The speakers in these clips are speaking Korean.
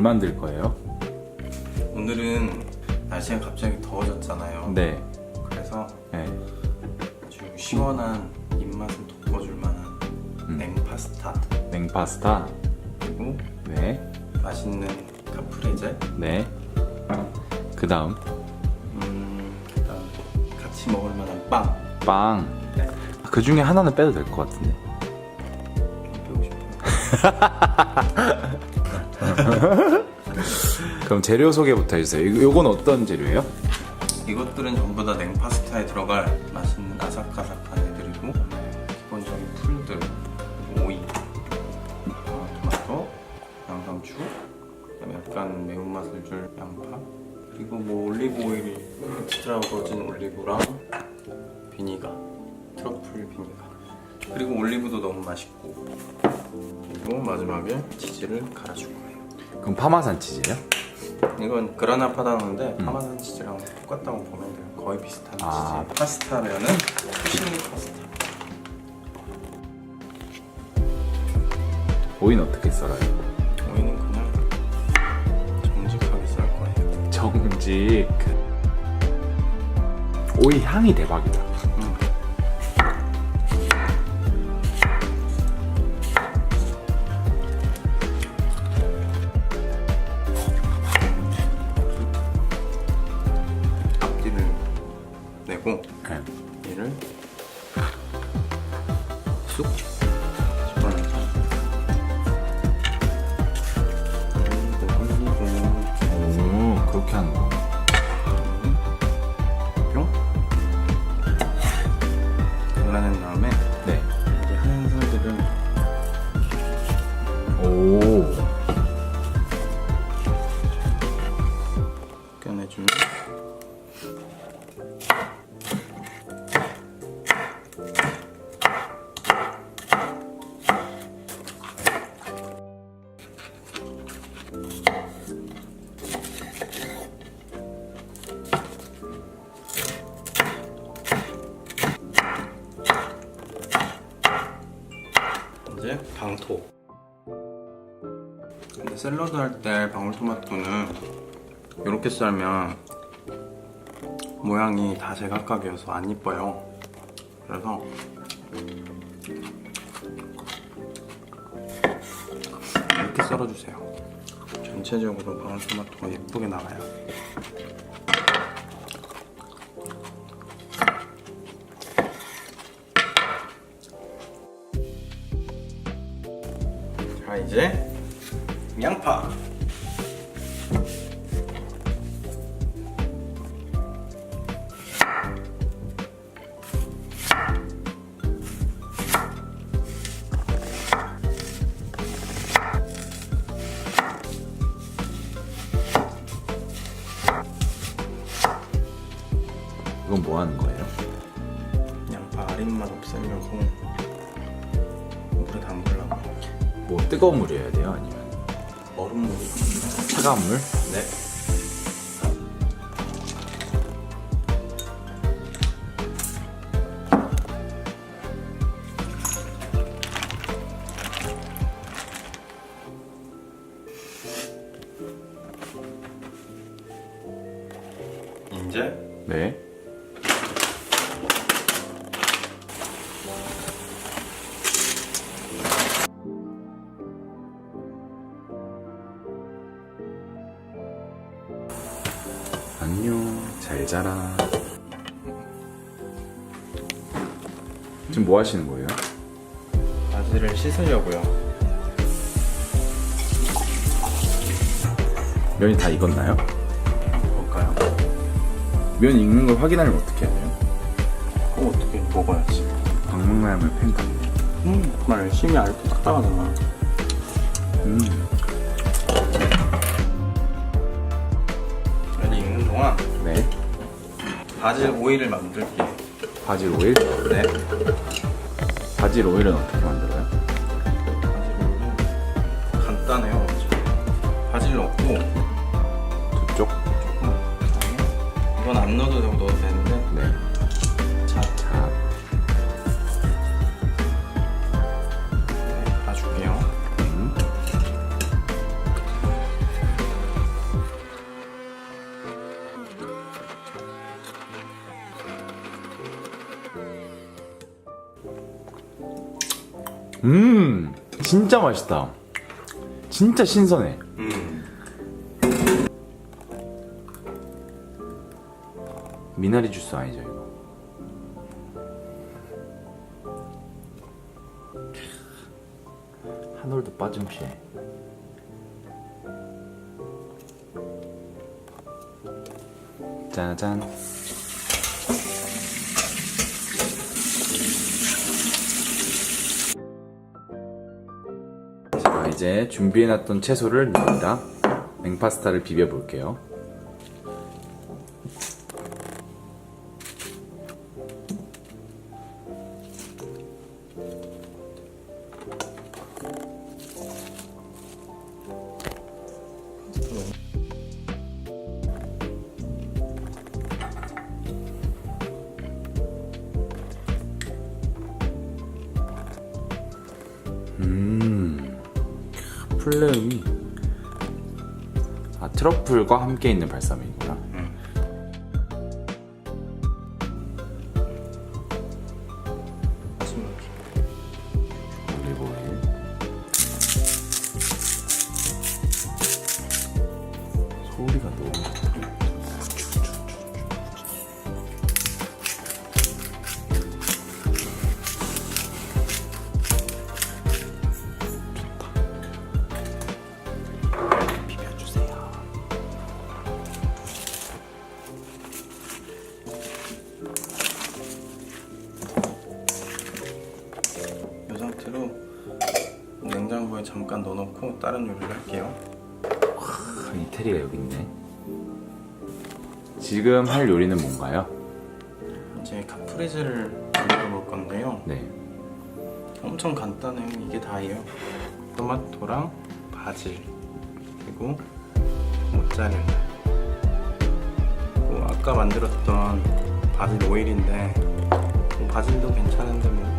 뭘 만들 거예요? 오늘은 날씨가 갑자기 더워졌잖아요. 네. 그래서 네. 아주 시원한 입맛을 돋궈줄 만한 음. 냉파스타 냉파스타. 그리고 네. 맛있는 카프레제 네. 그 다음 음, 그다음 같이 먹을 만한 빵 빵. 네. 그 중에 하나는 빼도 될 것 같은데. 좀 빼고 싶어요. 그럼 재료 소개부터 해주세요. 요건 어떤 재료예요? 이것들은 전부 다 냉파스타에 들어갈 맛있는 아삭아삭한 애들이고 기본적인 풀들 오이 어, 토마토 양상추 약간 매운맛을 줄 양파 그리고 뭐 올리브 오일이 extra버진 올리브랑 비니가 트러플 비니가 그리고 올리브도 너무 맛있고 그리고 마지막에 치즈를 갈아줄 거예요 그럼 파마산 치즈예요? 이건 그라나 파다는데 파마산 치즈랑 똑같다고 보면 돼요. 거의 비슷한 아. 치즈. 파스타면은 푸시니 파스타. 오이는 어떻게 썰어요? 오이는 그냥 정직하게 썰 거예요. 정직. 오이 향이 대박이다. 쑥 오 그렇게 하는 거. 뿅 골라낸 다음에 네. 이제 하얀 살들을 오. 꺼내주면 이제 방토 근데 샐러드 할 때 방울토마토는 이렇게 썰면 모양이 다 제각각이어서 안 이뻐요. 그래서 이렇게 썰어주세요. 전체적으로 방울토마토가 예쁘게 나와요. 자이 뜨거운 물이어야 돼요? 아니면 얼음물이 차가운 물? 네 안녕, 잘 자라. 지금 뭐 하시는 거예요? 바지를 씻으려고요 면이 다 익었나요? 볼까요? 면 익는 걸 확인하려면 어떻게 해야 돼요? 그거 어떻게 먹어야지 방망라면 팬 같네. 음 정말 열심히 알도 딱딱하잖아 음, 동안 네. 바질 오일을 만들게요 바질 오일? 네 바질 오일은 어떻게 만들어요? 바질 오일은 간단해요 바질 넣고 두 쪽? 이건 안 넣어도 되고 넣어도 되는 음, 진짜 맛있다. 진짜 신선해. 음. 미나리 주스 아니죠, 이거? 한 올도 빠짐없이. 짜잔. 이제 준비해놨던 채소를 넣습니다. 맹파스타를 비벼볼게요. 플레음이 아 트러플과 함께 있는 발사믹 아, 이태리가 여기 있네. 지금 할 요리는 뭔가요? 이제 카프리즈를 만들어 볼 건데요. 네. 엄청 간단해요. 이게 다예요. 토마토랑 바질 그리고 모짜렐라 그리고 아까 만들었던 바질 오일인데 뭐 바질도 괜찮은데 뭐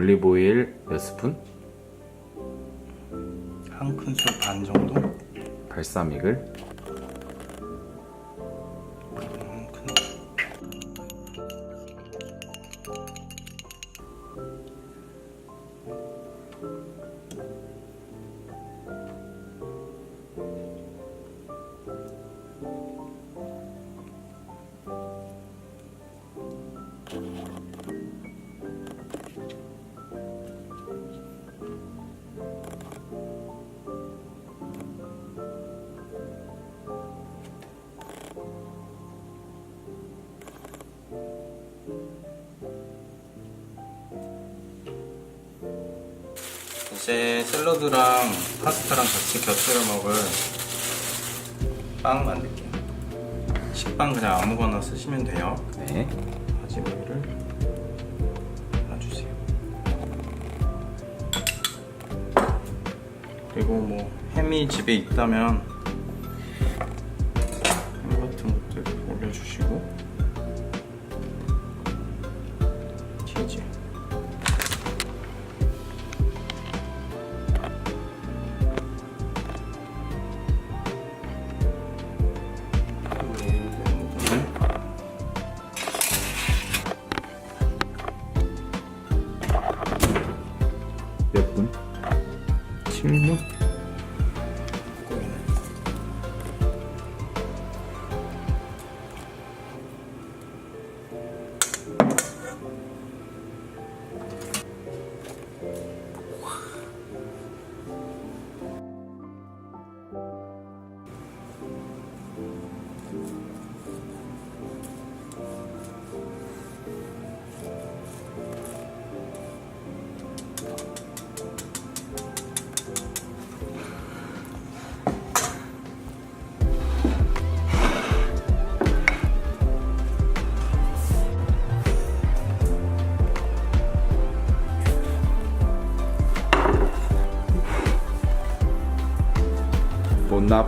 올리브 오일 몇 스푼? 한 큰술 반 정도? 발사믹을 이제 샐러드랑 파스타랑 같이 곁들여 먹을 빵 만들게요. 식빵 그냥 아무거나 쓰시면 돼요. 네. 바질 오일을 발라주세요. 그리고 뭐 햄이 집에 있다면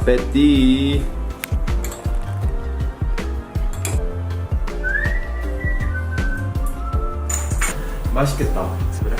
보나페티. 맛있겠다. 그래?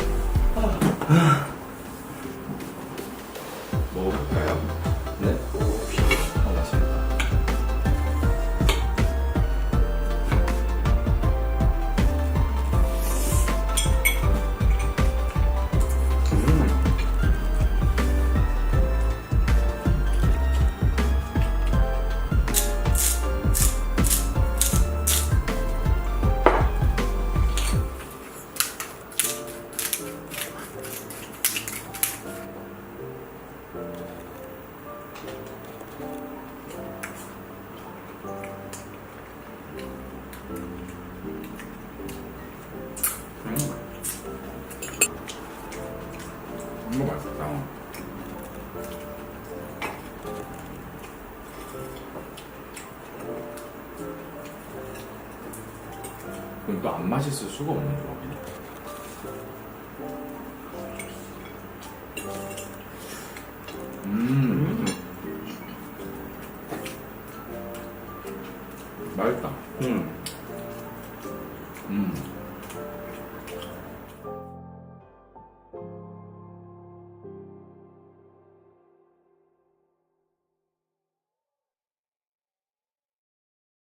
안 맛있을 수가 없는 조합